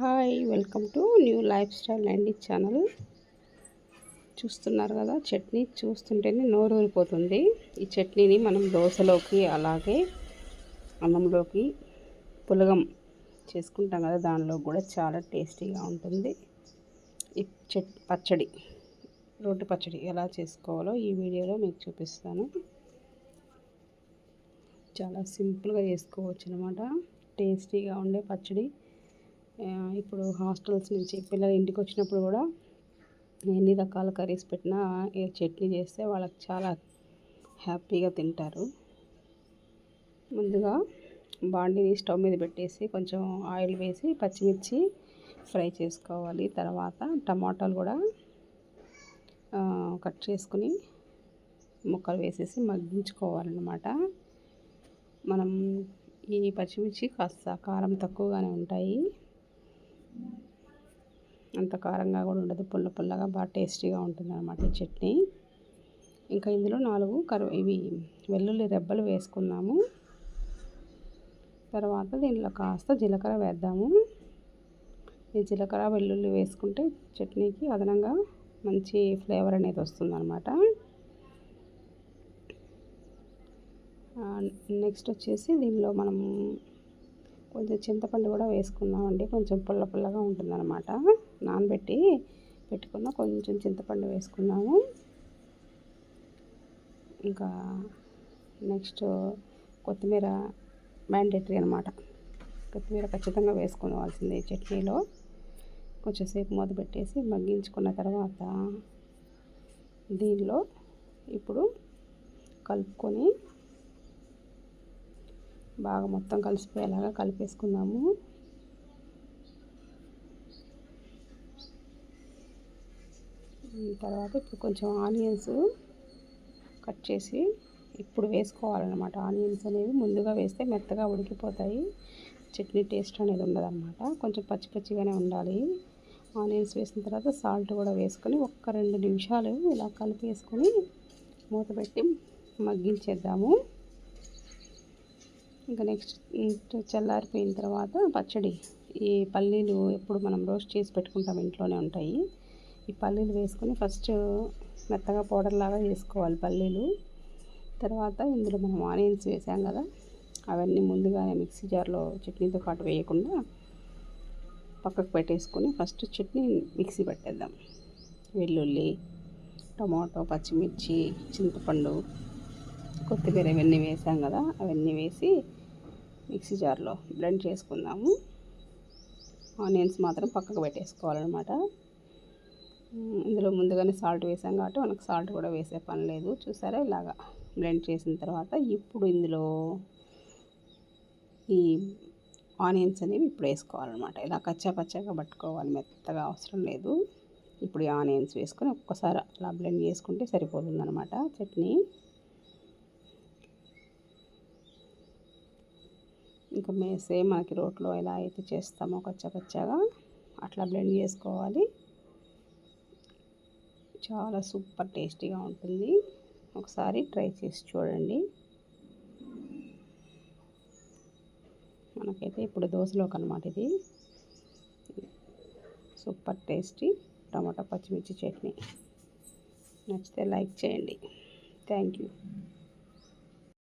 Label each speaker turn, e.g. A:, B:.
A: Hi welcome to new life style అండి channel. చూస్తున్నారు కదా చట్నీ చూస్తుంటేనే నోరు ఊరిపోతుంది. ఈ చట్నీని మనం దోశలోకి అలాగే అన్నంలోకి పులగం చేసుకుంటాం కదా దానిలో కూడా చాలా టేస్టీగా ఉంటుంది. ఈ చట్ పచ్చడి రోటి పచ్చడి ఎలా చేసుకోవాలో ఈ వీడియోలో మీకు చూపిస్తాను. చాలా సింపుల్గా చేసుకోవచ్చు అనమాట టేస్టీగా ఉండే పచ్చడి. ఇప్పుడు హాస్టల్స్ నుంచి పిల్లలు ఇంటికి వచ్చినప్పుడు కూడా ఎన్ని రకాల కర్రీస్ పెట్టినా ఈ చట్నీ చేస్తే వాళ్ళకి చాలా హ్యాపీగా తింటారు. ముందుగా బాండిని స్టవ్ మీద పెట్టేసి కొంచెం ఆయిల్ వేసి పచ్చిమిర్చి ఫ్రై చేసుకోవాలి. తర్వాత టమాటాలు కూడా కట్ చేసుకుని ముక్కలు వేసేసి మగ్గించుకోవాలన్నమాట. మనం ఈ పచ్చిమిర్చి కాస్త కారం తక్కువగానే ఉంటాయి. అంత కారంగా కూడా ఉండదు. పుల్ల పుల్లగా బాగా టేస్టీగా ఉంటుంది అనమాట ఈ చట్నీ. ఇంకా ఇందులో నాలుగు కరు ఇవి వెల్లుల్లి రెబ్బలు వేసుకున్నాము తర్వాత దీనిలో కాస్త జీలకర్ర వేద్దాము. ఈ జీలకర్ర వెల్లుల్లి వేసుకుంటే చట్నీకి అదనంగా మంచి ఫ్లేవర్ అనేది వస్తుంది అనమాట నెక్స్ట్ వచ్చేసి దీనిలో మనం కొంచెం చింతపండు కూడా వేసుకున్నామండి కొంచెం పుల్ల పుల్లగా ఉంటుందన్నమాట. నానబెట్టి పెట్టుకున్న కొంచెం చింతపండు వేసుకున్నాము. ఇంకా నెక్స్ట్ కొత్తిమీర మ్యాండేటరీ అనమాట కొత్తిమీర ఖచ్చితంగా వేసుకోవాల్సింది చట్నీలో. కొంచెంసేపు మూత పెట్టేసి మగ్గించుకున్న తర్వాత దీనిలో ఇప్పుడు కలుపుకొని బాగా మొత్తం కలిసిపోయేలాగా కలిపేసుకుందాము. తర్వాత ఇప్పుడు కొంచెం ఆనియన్స్ కట్ చేసి ఇప్పుడు వేసుకోవాలన్నమాట. ఆనియన్స్ అనేవి ముందుగా వేస్తే మెత్తగా ఉడికిపోతాయి. చట్నీ టేస్ట్ అనేది ఉండదన్నమాట. కొంచెం పచ్చి పచ్చిగానే ఉండాలి. ఆనియన్స్ వేసిన తర్వాత సాల్ట్ కూడా వేసుకొని ఒక్క రెండు నిమిషాలు ఇలా కలిపేసుకొని మూత పెట్టి మగ్గించేద్దాము. ఇంకా నెక్స్ట్ చల్లారిపోయిన తర్వాత పచ్చడి. ఈ పల్లీలు ఎప్పుడు మనం రోస్ట్ చేసి పెట్టుకుంటాం ఇంట్లోనే ఉంటాయి. ఈ పల్లీలు వేసుకొని ఫస్ట్ మెత్తగా పౌడర్ లాగా చేసుకోవాలి పల్లీలు. తర్వాత ఇందులో మనం ఆనియన్స్ వేసాం కదా అవన్నీ ముందుగానే మిక్సీ జార్లో చట్నీతో పాటు వేయకుండా పక్కకు పెట్టేసుకొని ఫస్ట్ చట్నీ మిక్సీ పెట్టేద్దాం. వెల్లుల్లి టమాటో పచ్చిమిర్చి చింతపండు కొత్తిమీర ఇవన్నీ వేసాం కదా అవన్నీ వేసి మిక్సీ జార్లో బ్లెండ్ చేసుకుందాము. ఆనియన్స్ మాత్రం పక్కకు పెట్టేసుకోవాలన్నమాట. ఇందులో ముందుగానే సాల్ట్ వేసాం కాబట్టి మనకు సాల్ట్ కూడా వేసే పని లేదు. చూసారా ఇలాగా బ్లెండ్ చేసిన తర్వాత ఇప్పుడు ఇందులో ఈ ఆనియన్స్ అనేవి ఇప్పుడు వేసుకోవాలన్నమాట. ఇలా కచ్చా పచ్చగా పట్టుకోవాలి మెత్తగా అవసరం లేదు. ఇప్పుడు ఈ ఆనియన్స్ వేసుకొని ఒక్కసారి అలా బ్లెండ్ చేసుకుంటే సరిపోతుందన్నమాట చట్నీ. ఇంకా మే సేమ్ మనకి రోట్లో ఎలా అయితే చేస్తామో కచ్చపచ్చగా అట్లా బ్లెండ్ చేసుకోవాలి. చాలా సూపర్ టేస్టీగా ఉంటుంది. ఒకసారి ట్రై చేసి చూడండి. మనకైతే ఇప్పుడు దోశలోకి అనమాట ఇది. సూపర్ టేస్టీ టమాటా పచ్చిమిర్చి చట్నీ. నచ్చితే లైక్ చేయండి. Thank you.